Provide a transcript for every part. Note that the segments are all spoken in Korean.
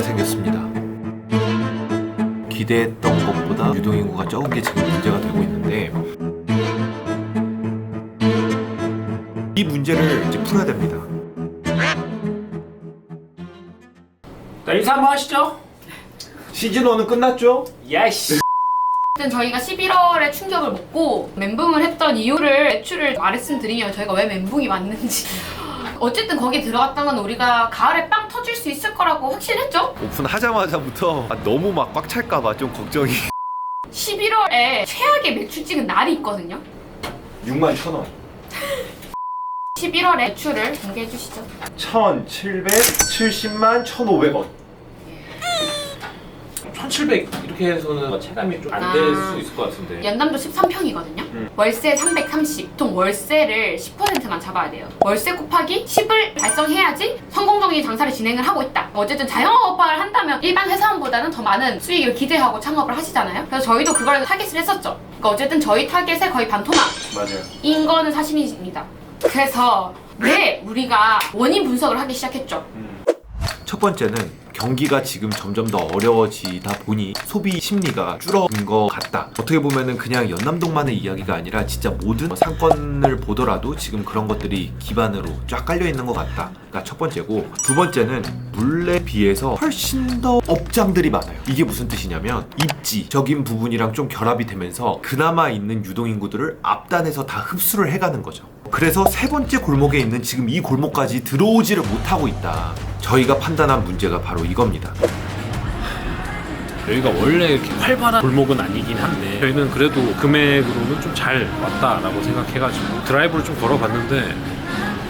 문제가 생겼습니다. 기대했던 것보다 유동인구가 적은 게 지금 문제가 되고 있는데 이 문제를 이제 풀어야 됩니다. 자 인사 한번 하시죠. 시즌 1은 끝났죠? 야이씨. 어쨌든 저희가 11월에 충격을 먹고 멘붕을 했던 이유를 매출을 말씀드리면 저희가 왜 멘붕이 왔는지 어쨌든 거기에 들어갔던 건 우리가 가을에 빵 터질 수 있을 거라고 확신했죠? 오픈하자마자부터 아, 너무 막 꽉 찰까봐 좀 걱정이. 11월에 최악의 매출 찍은 날이 있거든요. 6만 1천 원. 11월에 매출을 공개해 주시죠. 1,770만 1,500원 1700 이렇게 해서는 체감이 좀 안 될 아. 수 있을 것 같은데. 연남도 13평이거든요 음. 월세 330 보통 월세를 10%만 잡아야 돼요 월세 곱하기 10을 달성해야지 성공적인 장사를 진행을 하고 있다 어쨌든 자영업화를 한다면 일반 회사원보다는 더 많은 수익을 기대하고 창업을 하시잖아요 그래서 저희도 그걸 타겟을 했었죠 그러니까 어쨌든 저희 타겟의 거의 반토막 맞아요 인 거는 사실입니다. 그래서 왜 우리가 원인 분석을 하기 시작했죠? 첫 번째는 경기가 지금 점점 더 어려워지다 보니 소비 심리가 줄어든 것 같다. 어떻게 보면은 그냥 연남동만의 이야기가 아니라 진짜 모든 상권 을 보더라도 지금 그런 것들이 기반으로 쫙 깔려 있는 것 같다가 첫 번째고 두 번째는 물레에 비해서 훨씬 더 업장들이 많아요. 이게 무슨 뜻이냐면 입지적인 부분이랑 좀 결합이 되면서 그나마 있는 유동인구들을 앞단에서 다 흡수를 해가는 거죠. 그래서 세 번째 골목에 있는 지금 이 골목까지 들어오지를 못하고 있다. 저희가 판단한 문제가 바로 이겁니다. 여기가 원래 이렇게 활발한 골목은 아니긴 한데 저희는 그래도 금액으로는 좀 잘 왔다라고 생각해가지고 드라이브를 좀 걸어봤는데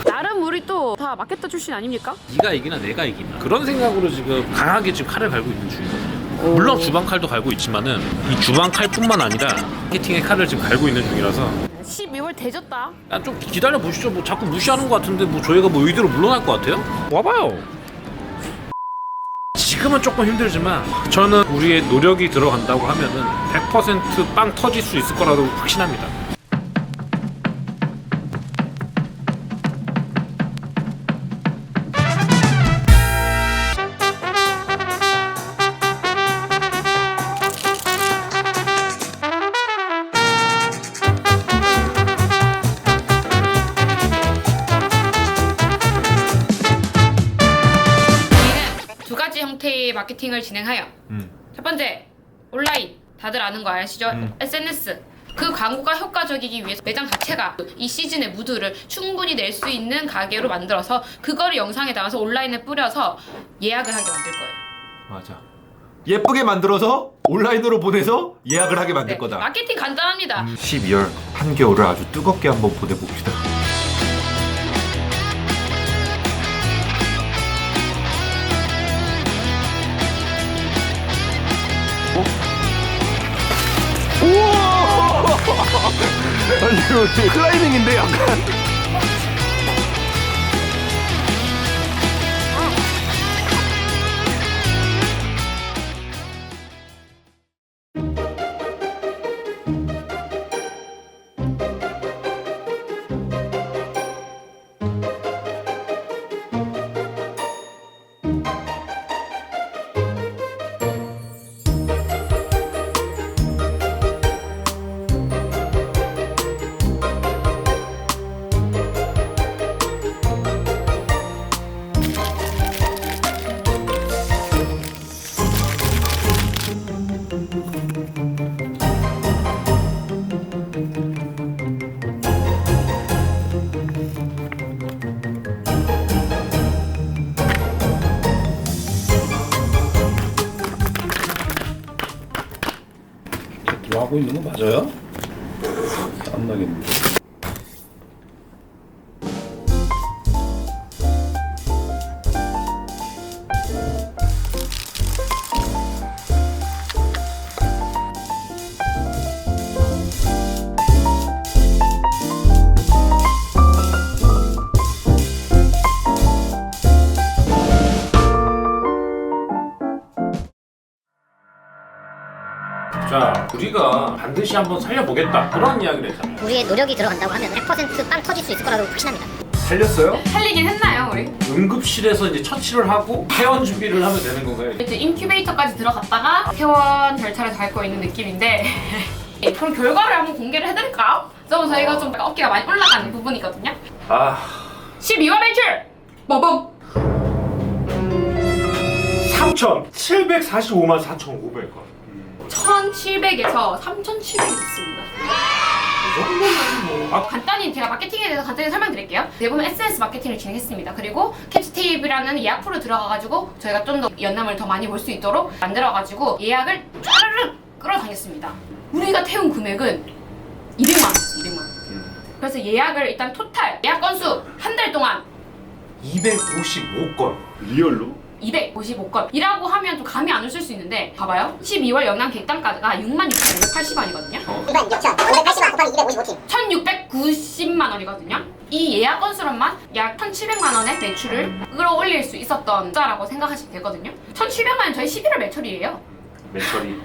나름 우리 또 다 마케터 출신 아닙니까? 네가 이기나 내가 이기나 그런 생각으로 지금 강하게 지금 칼을 갈고 있는 중이거든요. 물론 주방 칼도 갈고 있지만은 이 주방 칼뿐만 아니라 마케팅의 칼을 지금 갈고 있는 중이라서 12월 대졌다. 야, 좀 기다려 보시죠. 뭐 자꾸 무시하는 것 같은데 뭐 저희가 뭐 의도로 물러날 것 같아요? 와봐요. 지금은 조금 힘들지만 저는 우리의 노력이 들어간다고 하면은 100%빵 터질 수 있을 거라고 확신합니다. 마케팅을 진행하여 음. 첫 번째 온라인 다들 아는 거 아시죠? 음. SNS 그 광고가 효과적이기 위해서 매장 자체가 이 시즌의 무드를 충분히 낼 수 있는 가게로 만들어서 그거를 영상에 담아서 온라인에 뿌려서 예약을 하게 만들 거예요. 맞아. 예쁘게 만들어서 온라인으로 보내서 예약을 하게 만들 네, 거다. 마케팅 간단합니다. 12월 한겨울을 아주 뜨겁게 한번 보내봅시다. 아니 이거 클라이밍인데 약간. 뭐 하고 있는 거 맞아요? 땀나겠는데. 우리가 반드시 한번 살려보겠다 그런 이야기를 했잖아요. 우리의 노력이 들어간다고 하면 100%빵 터질 수 있을 거라고 확신합니다. 살렸어요? 살리긴 했나요, 우리? 응급실에서 이제 처치를 하고 퇴원 준비를 하면 되는 건가요? 이제 인큐베이터까지 들어갔다가 퇴원 절차를 밟고 있는 느낌인데 예, 그럼 결과를 한번 공개를 해드릴까요? 좀 저희가 좀 어깨가 많이 올라가는 부분이거든요. 아 12월 매출 뭐봉 3,745만 4,500원 1,700에서 3,700이 있습니다. 아, 간단히 제가 마케팅에 대해서 간단히 설명드릴게요. 대부분 SNS 마케팅을 진행했습니다. 그리고 캐치테이프라는 예약 프로 들어가가지고 저희가 좀 더 연남을 더 많이 볼 수 있도록 만들어가지고 예약을 쫘르륵 끌어당겼습니다. 우리가 태운 금액은 200만 원이지 200만 원. 그래서 예약을 일단 토탈 예약 건수 한 달 동안 255건 리얼로? 255건이라고 하면 좀 감이 안 오실 수 있는데 봐봐요. 12월 영남 객단가가 66,580원이거든요. 2만 6천 580만 곱하기 255팀 1,690만 원이거든요. 이 예약 건수로만 약 1,700만 원의 매출을 끌어올릴 수 있었던 숫자라고 생각하시면 되거든요. 1,700만 원 저희 11월 매출이에요. 매철이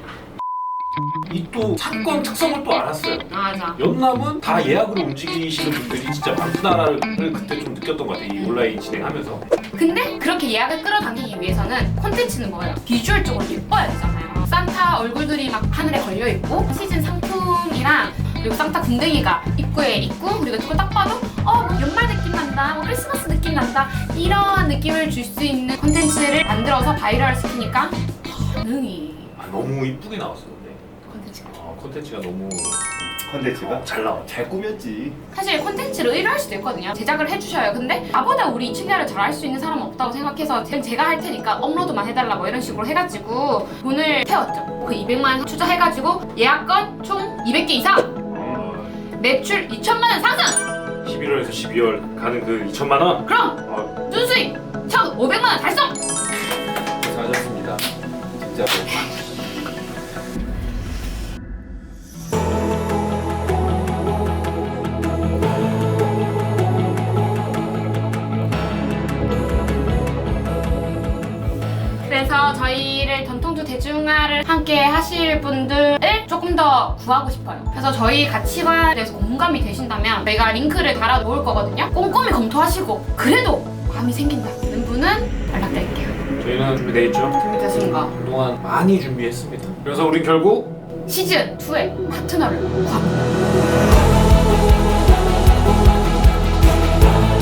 이 또 사건 특성을 또 알았어요 맞아. 연남은 다 예약으로 움직이시는 분들이 진짜 많구나를 그때 좀 느꼈던 것 같아요 이 온라인 진행하면서 근데 그렇게 예약을 끌어당기기 위해서는 콘텐츠는 뭐예요? 비주얼적으로 예뻐야 되잖아요. 산타 얼굴들이 막 하늘에 걸려 있고 시즌 상품이랑 그리고 산타 궁뎅이가 입구에 있고 그리고 그거 딱 봐도 어뭐 연말 느낌 난다, 뭐 크리스마스 느낌 난다 이런 느낌을 줄 수 있는 콘텐츠를 만들어서 바이럴 시키니까 반응이 아, 너무 이쁘게 나왔어 근데 콘텐츠가 너무 컨텐츠가? 잘 나와 잘 꾸몄지. 사실 콘텐츠를 의뢰할 수도 있거든요. 제작을 해주셔요. 근데 나보다 우리 층계를 잘 할 수 있는 사람은 없다고 생각해서 그냥 제가 할 테니까 업로드만 해달라 뭐 이런 식으로 해가지고 돈을 태웠죠. 그 200만 원 투자해가지고 예약건 총 200개 이상 매출 2천만 원 상승! 11월에서 12월 가는 그 2천만 원 그럼 아, 순수익 1,500만 원 달성! 잘하셨습니다. 진짜로. 그래서 저희를 전통주 대중화를 함께 하실 분들을 조금 더 구하고 싶어요. 그래서 저희 가치관에 대해서 공감이 되신다면 저희가 링크를 달아 놓을 거거든요. 꼼꼼히 검토하시고 그래도 마음이 생긴다는 분은 연락드릴게요. 저희는 준비돼 있죠 준비됐습니까? 그동안 많이 준비했습니다 그래서 우린 결국 시즌 2의 파트너를 구합니다.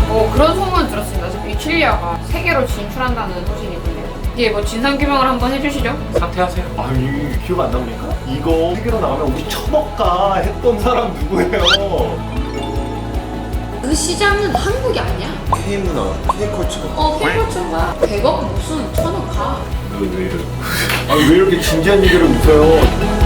어 그런 소문 들었습니다. 지금 이칠리아가 세계로 진출한다는 소식이 있는데 요. 이게 뭐 진상 규명을 한번 해주시죠. 사퇴하세요 아니 기억 안 납니까? 이거 세계로 나가면 우리 처먹가 했던 사람 누구예요? 그 시장은 한국이 아니야. K문화, K컬처. 어 페이퍼츠가 100억 무슨 천억 가. 왜 이래 아왜 이렇게 진지한 얘기를 웃어요?